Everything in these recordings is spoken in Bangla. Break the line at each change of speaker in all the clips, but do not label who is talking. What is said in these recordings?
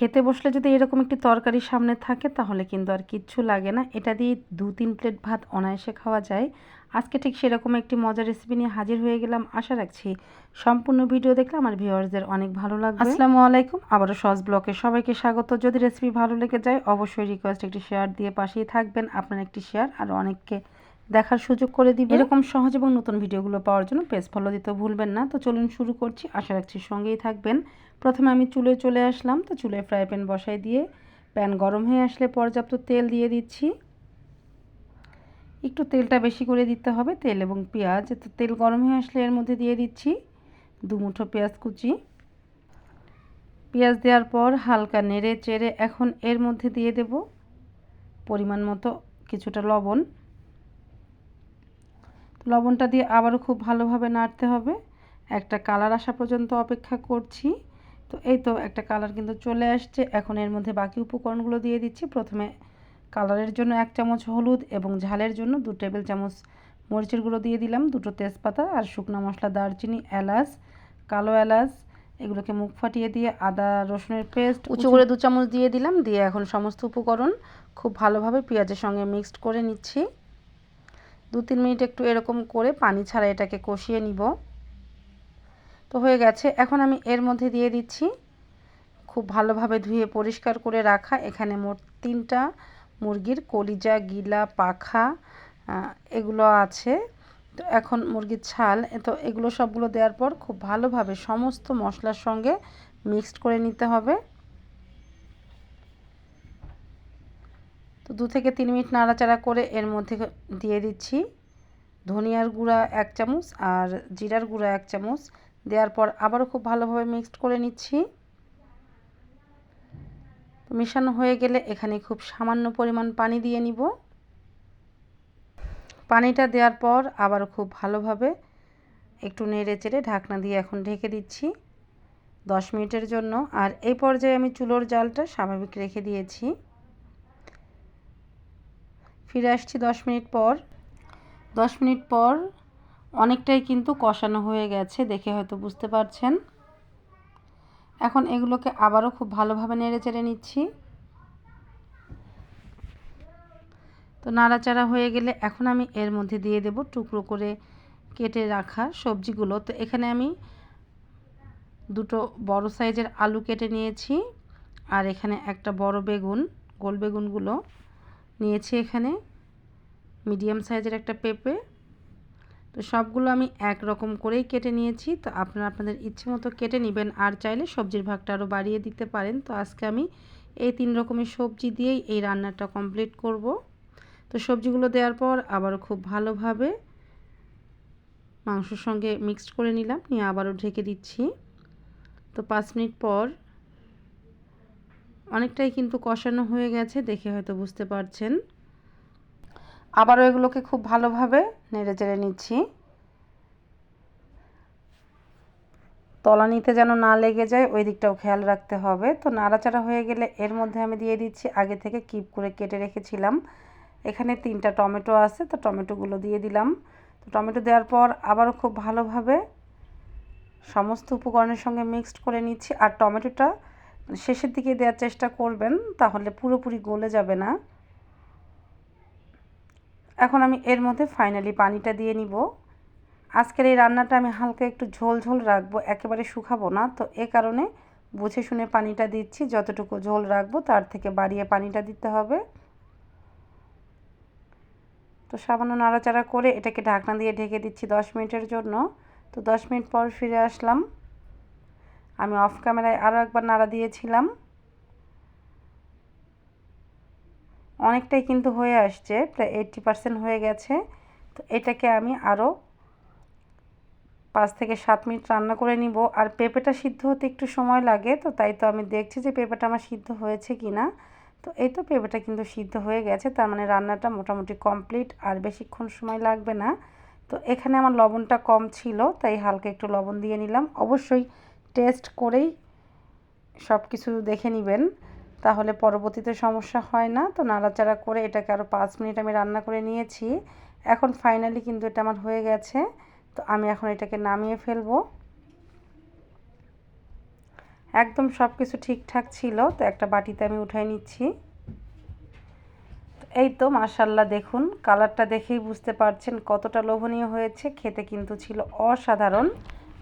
খেতে বসলে যদি এরকম একটি তরকারি সামনে থাকে, তাহলে কিন্তু আর কিচ্ছু লাগে না। এটা দিয়ে দু তিন প্লেট ভাত অনায়াসে খাওয়া যায়। আজকে ঠিক সেরকম একটি মজার রেসিপি নিয়ে হাজির হয়ে গেলাম। আশা রাখছি সম্পূর্ণ ভিডিও দেখলে আমার ভিউয়ার্সদের অনেক ভালো লাগবে। আসসালামু আলাইকুম। আবারও সস ব্লকে সবাইকে স্বাগত। যদি রেসিপি ভালো লেগে যায়, অবশ্যই রিকোয়েস্ট একটি শেয়ার দিয়ে পাশেই থাকবেন। আপনার একটি শেয়ার আর অনেককে দেখার সুযোগ করে দিবে এরকম সহজ এবং নতুন ভিডিওগুলো পাওয়ার জন্য পেজ ফলো দিতে ভুলবেন না। তো চলুন শুরু করছি। আশা রাখছি সঙ্গেই থাকবেন। প্রথমে আমি চুলে চলে আসলাম। তো চুলে ফ্রাই প্যান বসাই দিয়ে প্যান গরম হয়ে আসলে পর্যাপ্ত তেল দিয়ে দিচ্ছি। একটু তেলটা বেশি করে দিতে হবে, তেল এবং পেঁয়াজ। তো তেল গরম হয়ে আসলে এর মধ্যে দিয়ে দিচ্ছি দু মুঠো পেঁয়াজ কুচি। পেঁয়াজ দেওয়ার পর হালকা নেড়ে চেড়ে এখন এর মধ্যে দিয়ে দেব পরিমাণ মতো কিছুটা লবণ। লবণটা দিয়ে আবারও খুব ভালোভাবে নাড়তে হবে। একটা কালার আসা পর্যন্ত অপেক্ষা করছি। তো এই তো একটা কালার কিন্তু চলে আসছে। এখন এর মধ্যে বাকি উপকরণগুলো দিয়ে দিচ্ছি। প্রথমে কালারের জন্য এক চামচ হলুদ এবং ঝালের জন্য দু টেবিল চামচ মরিচের গুঁড়ো দিয়ে দিলাম, দুটো তেজপাতা আর শুকনো মশলা, দারচিনি, এলাচ, কালো এলাচ। এগুলোকে মুখ ফাটিয়ে দিয়ে আদা, রসুনের পেস্ট উঁচু করে দু চামচ দিয়ে দিলাম। দিয়ে এখন সমস্ত উপকরণ খুব ভালোভাবে পেঁয়াজের সঙ্গে মিক্সড করে নিচ্ছি। দু তিন মিনিট একটু এরকম করে পানি ছাড়া এটাকে কষিয়ে নিব। তো হয়ে গেছে। এখন আমি এর মধ্যে দিয়ে দিচ্ছি খুব ভালোভাবে ধুয়ে পরিষ্কার করে রাখা। এখানে মোট তিনটা মুরগির কলিজা, গিলা, পাখা এগুলো আছে। তো এখন মুরগির ছাল, তো এগুলো সবগুলো দেওয়ার পর খুব ভালোভাবে সমস্ত মশলার সঙ্গে মিক্সড করে নিতে হবে। তো দু থেকে তিন মিনিট নাড়াচাড়া করে এর মধ্যে দিয়ে দিচ্ছি ধনিয়ার গুঁড়া এক চামচ আর জিরার গুঁড়া এক চামচ। দেওয়ার পর আবারও খুব ভালোভাবে মিক্সড করে নিচ্ছি। মেশানো হয়ে গেলে এখানে খুব সামান্য পরিমাণ পানি দিয়ে নিব। পানিটা দেওয়ার পর আবারও খুব ভালোভাবে একটু নেড়ে চেড়ে ঢাকনা দিয়ে এখন ঢেকে দিচ্ছি দশ মিনিটের জন্য। আর এই পর্যায়ে আমি চুলোর জালটা স্বাভাবিক রেখে দিয়েছি। ফিরে আসছি দশ মিনিট পর। দশ মিনিট পর অনেকটাই কিন্তু কষানো হয়ে গেছে, দেখে হয়তো বুঝতে পারছেন। এখন এগুলোকে আবারও খুব ভালোভাবে নেড়ে চেড়ে নিচ্ছি। তো নাড়াচাড়া হয়ে গেলে এখন আমি এর মধ্যে দিয়ে দেব টুকরো করে কেটে রাখা সবজিগুলো। তো এখানে আমি দুটো বড় সাইজের আলু কেটে নিয়েছি, আর এখানে একটা বড় বেগুন, গোল বেগুনগুলো। নিয়েছি এখানে মিডিয়াম সাইজের একটা পেঁপে। তো সবগুলো আমি এক রকম করেই কেটে নিয়েছি। তো আপনারা আপনাদের ইচ্ছে মতো কেটে নেবেন। আর চাইলে সবজির ভাগটা আরও বাড়িয়ে দিতে পারেন। তো আজকে আমি এই তিন রকমের সবজি দিয়েই এই রান্নাটা কমপ্লিট করব। তো সবজিগুলো দেওয়ার পর আবারও খুব ভালোভাবে মাংসর সঙ্গে মিক্সড করে নিলাম। নিয়ে আবারও ঢেকে দিচ্ছি। তো পাঁচ মিনিট পর অনেকটাই কিন্তু কষানো হয়ে গেছে, দেখে হয়তো বুঝতে পারছেন। আবারও এগুলোকে খুব ভালোভাবে নেড়ে চেড়ে নিচ্ছি। তলানিতে যেন না লেগে যায়, ওই দিকটাও খেয়াল রাখতে হবে। তো নাড়াচাড়া হয়ে গেলে এর মধ্যে আমি দিয়ে দিচ্ছি, আগে থেকে কিপ করে কেটে রেখেছিলাম। এখানে তিনটা টমেটো আছে, তো টমেটোগুলো দিয়ে দিলাম। তো টমেটো দেওয়ার পর আবারও খুব ভালোভাবে সমস্ত উপকরণের সঙ্গে মিক্সড করে নিচ্ছি। আর টমেটোটা শেষের দিকে দেওয়ার চেষ্টা করবেন, তাহলে পুরোপুরি গলে যাবে না। এখন আমি এর মধ্যে ফাইনালি পানিটা দিয়ে নিব। আজকের এই রান্নাটা আমি হালকা একটু ঝোল ঝোল রাখব, একেবারে শুকাবো না। তো এ কারণে বুঝে শুনে পানিটা দিচ্ছি, যতটুকু ঝোল রাখব তার থেকে বাড়িয়ে পানিটা দিতে হবে। তো সামান্য নাড়াচাড়া করে এটাকে ঢাকনা দিয়ে ঢেকে দিচ্ছি দশ মিনিটের জন্য। তো দশ মিনিট পর ফিরে আসলাম। আমি অফ ক্যামেরায় আরও একবার নাড়া দিয়েছিলাম। অনেকটাই কিন্তু হয়ে আসছে, প্রায় এইটটি পারসেন্ট হয়ে গেছে। তো এটাকে আমি আরও পাঁচ থেকে সাত মিনিট রান্না করে নিব। আর পেঁপেটা সিদ্ধ হতে একটু সময় লাগে, তো তাই তো আমি দেখছি যে পেঁপেটা আমার সিদ্ধ হয়েছে কি না তো এই তো পেঁপেটা কিন্তু সিদ্ধ হয়ে গেছে, তার মানে রান্নাটা মোটামুটি কমপ্লিট আর বেশিক্ষণ সময় লাগবে না। তো এখানে আমার লবণটা কম ছিল, তাই হালকা একটু লবণ দিয়ে নিলাম। অবশ্যই টেস্ট করেই সব কিছু দেখে নেবেন। তাহলে পরবর্তীতে সমস্যা হয় না। তো নাড়াচাড়া করে এটাকে আরও পাঁচ মিনিট আমি রান্না করে নিয়েছি। এখন ফাইনালি কিন্তু এটা আমার হয়ে গেছে। তো আমি এখন এটাকে নামিয়ে ফেলব। একদম সব কিছু ঠিকঠাক ছিল। তো একটা বাটিতে আমি উঠাই নিচ্ছি। এই তো মাশাল্লাহ দেখুন কালারটা দেখেই বুঝতে পারছেন কতটা লোভনীয় হয়েছে। খেতে কিন্তু ছিল অসাধারণ।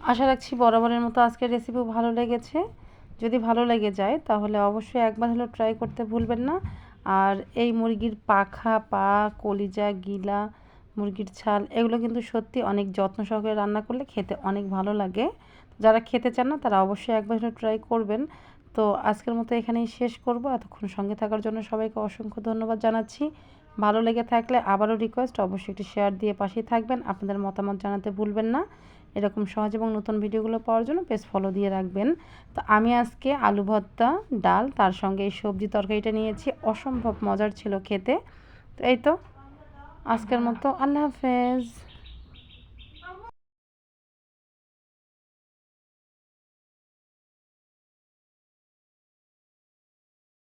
আশা রাখছি বরাবরের মতো আজকের রেসিপিও ভালো লেগেছে। যদি ভালো লেগে যায়, তাহলে অবশ্যই একবার হলেও ট্রাই করতে ভুলবেন না। আর এই মুরগির পাখা, পা, কলিজা, গিলা, মুরগির ছাল, এগুলো কিন্তু সত্যি অনেক যত্ন সহকারে রান্না করলে খেতে অনেক ভালো লাগে। যারা খেতে চান না, তারা অবশ্যই একবার হলেও ট্রাই করবেন। তো আজকের মতো এখানেই শেষ করব। এতক্ষণ সঙ্গে থাকার জন্য সবাইকে অসংখ্য ধন্যবাদ জানাচ্ছি। ভালো লেগে থাকলে আবারও রিকোয়েস্ট অবশ্যই একটি শেয়ার দিয়ে পাশেই থাকবেন। আপনাদের মতামত জানাতে ভুলবেন না। এরকম সহজ এবং নতুন ভিডিওগুলো পাওয়ার জন্য পেজ ফলো দিয়ে রাখবেন। তো আমি আজকে আলু ভর্তা, ডাল, তার সঙ্গে এই সবজি তরকারিটা নিয়েছি। অসম্ভব মজার ছিল খেতে। তো এই তো, আজকের মতো আল্লাহ হাফেজ।